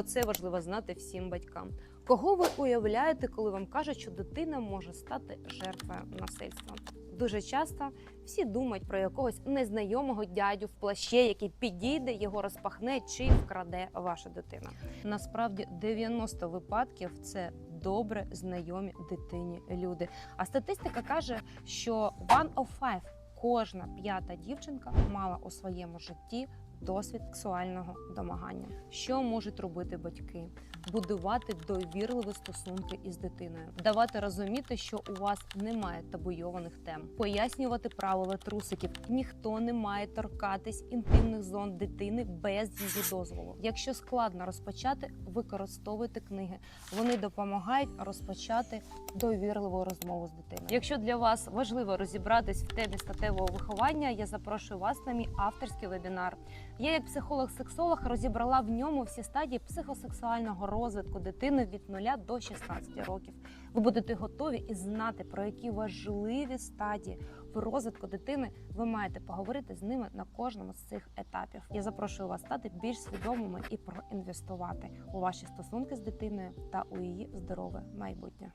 про це важливо знати всім батькам. Кого ви уявляєте, коли вам кажуть, що дитина може стати жертвою насильства? Дуже часто всі думають про якогось незнайомого дядю в плащі, який підійде, його розпахне чи вкраде ваша дитина. Насправді 90 випадків це добре знайомі дитині люди. А статистика каже, що one of five, кожна п'ята дівчинка мала у своєму житті досвід сексуального домагання. Що можуть робити батьки? Будувати довірливі стосунки із дитиною, давати розуміти, що у вас немає табуйованих тем, пояснювати правила трусиків. Ніхто не має торкатись інтимних зон дитини без її дозволу. Якщо складно розпочати, використовуйте книги. Вони допомагають розпочати довірливу розмову з дитиною. Якщо для вас важливо розібратись в темі статевого виховання, я запрошую вас на мій авторський вебінар. Я, як психолог-сексолог, розібрала в ньому всі стадії психосексуального розвитку дитини від 0 до 16 років. Ви будете готові і знати, про які важливі стадії в розвитку дитини ви маєте поговорити з ними на кожному з цих етапів. Я запрошую вас стати більш свідомими і проінвестувати у ваші стосунки з дитиною та у її здорове майбутнє.